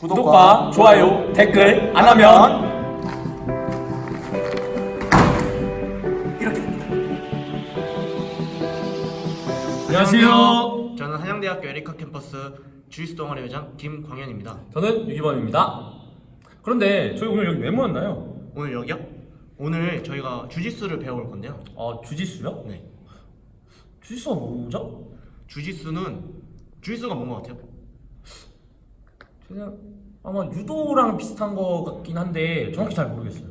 구독과 좋아요, 댓글 안 하면 이렇게 됩니다. 안녕하세요. 저는 한양대학교 에리카 캠퍼스 주이스 동아리 회장 김광현입니다. 저는 유기범입니다. 그런데 저희 오늘 여기 왜 모였나요? 오늘 여기요? 오늘 저희가 주짓수를 배워볼 건데요. 아 주짓수요? 네. 주짓수가 뭐죠? 주짓수는 주짓수가 뭔 것 같아요? 그냥 아마 유도랑 비슷한 거 같긴 한데 정확히 잘 모르겠어요.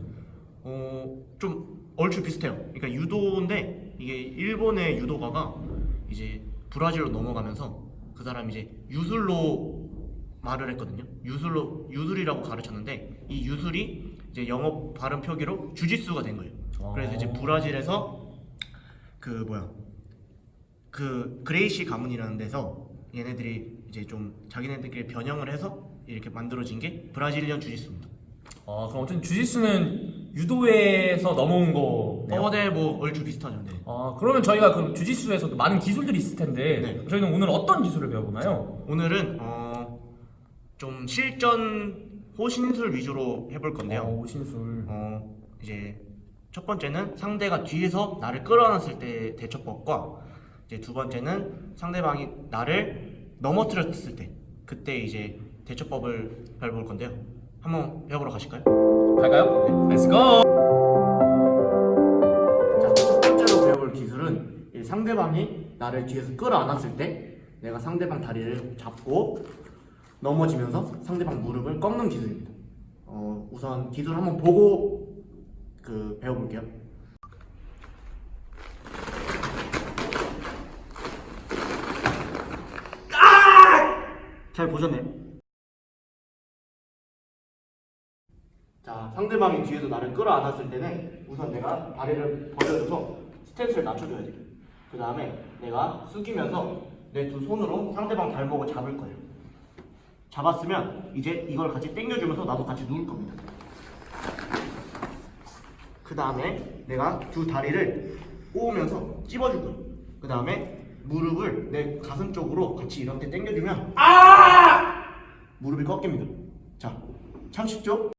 어, 좀 얼추 비슷해요. 그러니까 유도인데 이게 일본의 유도가가 이제 브라질로 넘어가면서 그 사람이 이제 유술로 말을 했거든요. 유술로 유술이라고 가르쳤는데 이 유술이 이제 영어 발음 표기로 주짓수가 된 거예요. 그래서 이제 아. 브라질에서 그 뭐야 그 그레이시 가문이라는 데서 얘네들이 이제 좀 자기네들끼리 변형을 해서 이렇게 만들어진 게 브라질리언 주짓수입니다. 아 그럼 어쨌든 주짓수는 유도에서 넘어온 거네요. 어, 네, 뭐 얼추 비슷하죠. 네. 아 그러면 저희가 그 주짓수에서도 많은 기술들이 있을 텐데 네. 저희는 오늘 어떤 기술을 배워보나요? 오늘은 어, 좀 실전 호신술 위주로 해볼 건데요. 어, 오신술. 어, 이제 첫 번째는 상대가 뒤에서 나를 끌어안았을 때 대처법과 이제 두 번째는 상대방이 나를 넘어뜨렸을 때 그때 이제 대처법을 배워볼 건데요. 한번 배워보러 가실까요? 갈까요? 네. Let's go. 자, 첫 번째로 배워볼 기술은 이 상대방이 나를 뒤에서 끌어안았을 때 내가 상대방 다리를 잡고 넘어지면서 상대방 무릎을 꺾는 기술입니다. 어, 우선 기술 한번 보고 그 배워볼게요. 잘 보셨네요. 자, 상대방이 뒤에서 나를 끌어안았을 때는 우선 내가 다리를 벌려줘서 스탠스를 낮춰줘야 돼요. 그 다음에 내가 숙이면서 내 두 손으로 상대방 발목을 잡을 거예요. 잡았으면 이제 이걸 같이 당겨주면서 나도 같이 누울 겁니다. 그 다음에 내가 두 다리를 꼬으면서 찝어줄 거예요. 그 다음에 무릎을 내 가슴 쪽으로 같이 이렇게 당겨주면 무릎이 꺾입니다. 자, 참 쉽죠?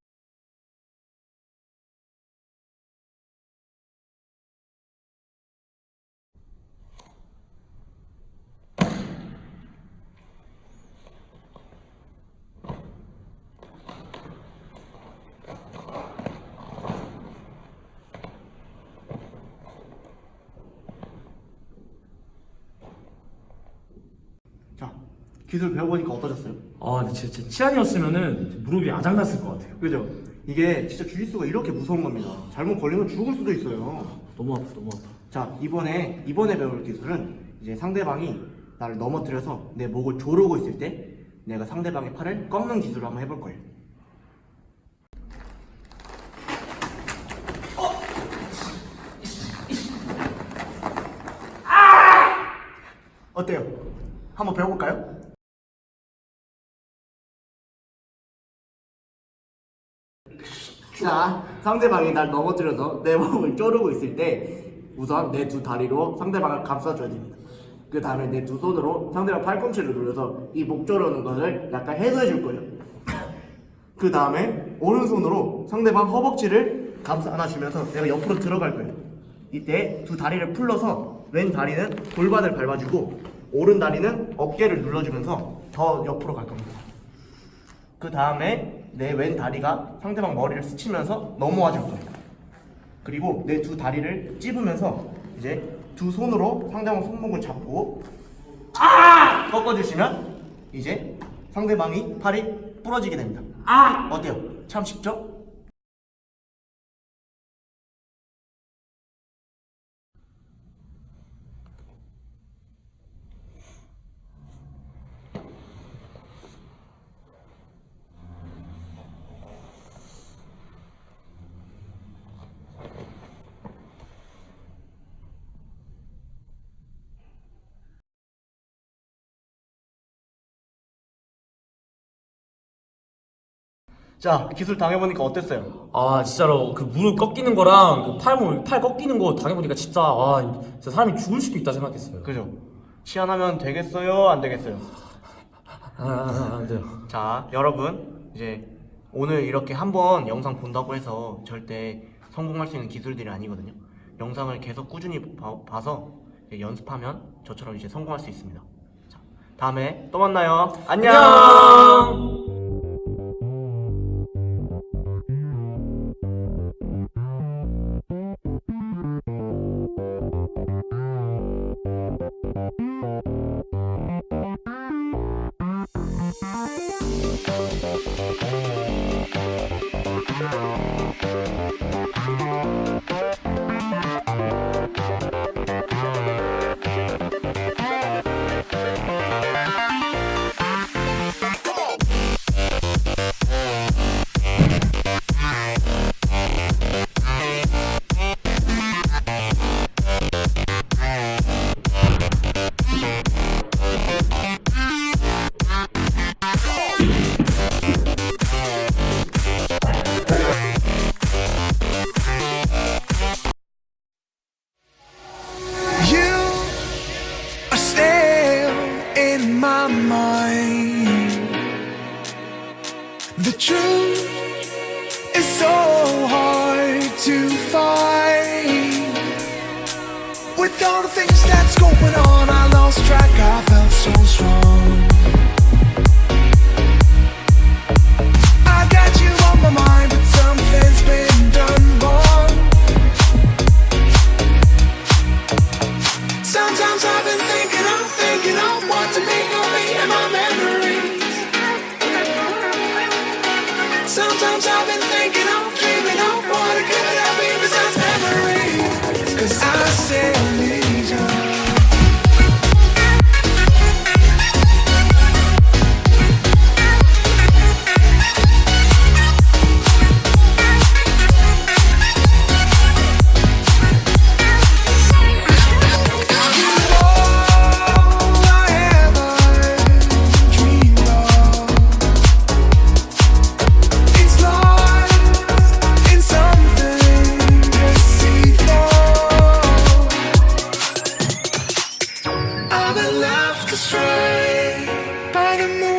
자, 기술 배워보니까 어떠셨어요? 아, 근데 진짜 치안이었으면은 무릎이 아작났을 것 같아요. 그죠? 이게 진짜 주짓수가 이렇게 무서운 겁니다. 잘못 걸리면 죽을 수도 있어요. 너무 아파, 너무 아파. 자, 이번에 이번에 배울 기술은 이제 상대방이 나를 넘어뜨려서 내 목을 조르고 있을 때 내가 상대방의 팔을 꺾는 기술을 한번 해볼 거예요. 어때요? 한번 배워볼까요? 자, 상대방이 날 넘어뜨려서 내 몸을 쪼르고 있을 때 우선 내 두 다리로 상대방을 감싸줘야 됩니다. 그 다음에 내 두 손으로 상대방 팔꿈치를 눌러서 이 목 조르는 것을 약간 해소해 줄 거예요. 그 다음에 오른손으로 상대방 허벅지를 감싸 안아주면서 내가 옆으로 들어갈 거예요. 이때 두 다리를 풀러서 왼 다리는 골반을 밟아주고 오른 다리는 어깨를 눌러주면서 더 옆으로 갈 겁니다. 그 다음에 내 왼 다리가 상대방 머리를 스치면서 넘어와 줄 거예요. 그리고 내 두 다리를 찝으면서 이제 두 손으로 상대방 손목을 잡고 아! 꺾어주시면 이제 상대방이 팔이 부러지게 됩니다. 아! 어때요? 참 쉽죠? 자, 기술 당해보니까 어땠어요? 아, 진짜로 그 무릎 꺾이는 거랑 그 팔, 팔 꺾이는 거 당해보니까 진짜, 와, 진짜 사람이 죽을 수도 있다 생각했어요. 그죠? 치안하면 되겠어요? 안 되겠어요? 아, 아, 아, 안 돼요. 자, 여러분 이제 오늘 이렇게 한번 영상 본다고 해서 절대 성공할 수 있는 기술들이 아니거든요. 영상을 계속 꾸준히 봐, 서 연습하면 저처럼 이제 성공할 수 있습니다. 자, 다음에 또 만나요. 안녕. 안 sometimes I I've been left astray by the moonlight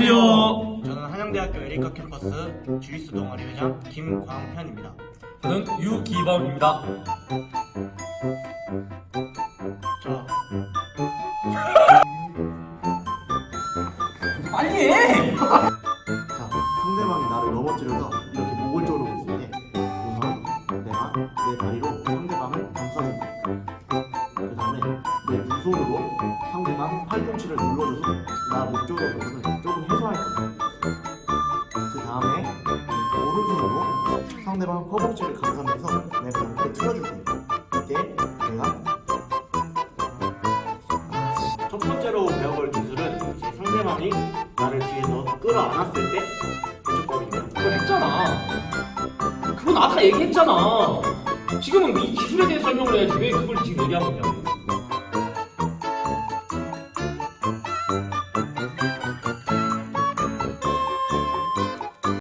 안녕하세요. 저는 한양대학교 에리카 캠퍼스 주짓수 동아리 회장 김광현입니다. 저는 유기범입니다. 자, 빨리 해. 자, 상대방이 나를 넘어뜨려서 이렇게 목을 조르고 있을 때 우선 내가 내 다리로 상대방을 감싸줍니다. 그 다음에 내 두 손으로 상대방 팔꿈치를 눌러줘서 나목 조르는 상대방 허벅지를 감상해서 내 배를 틀어줄 겁니다. 이게 내가 아, 첫 번째로 배워볼 기술은 이제 상대방이 나를 뒤에서 끌어안았을 때 대처법입니다. 그거 했잖아. 그거 나 아까 얘기했잖아. 지금은 이 기술에 대해 설명을 해야지 왜 그걸 지금 얘기하고 있냐고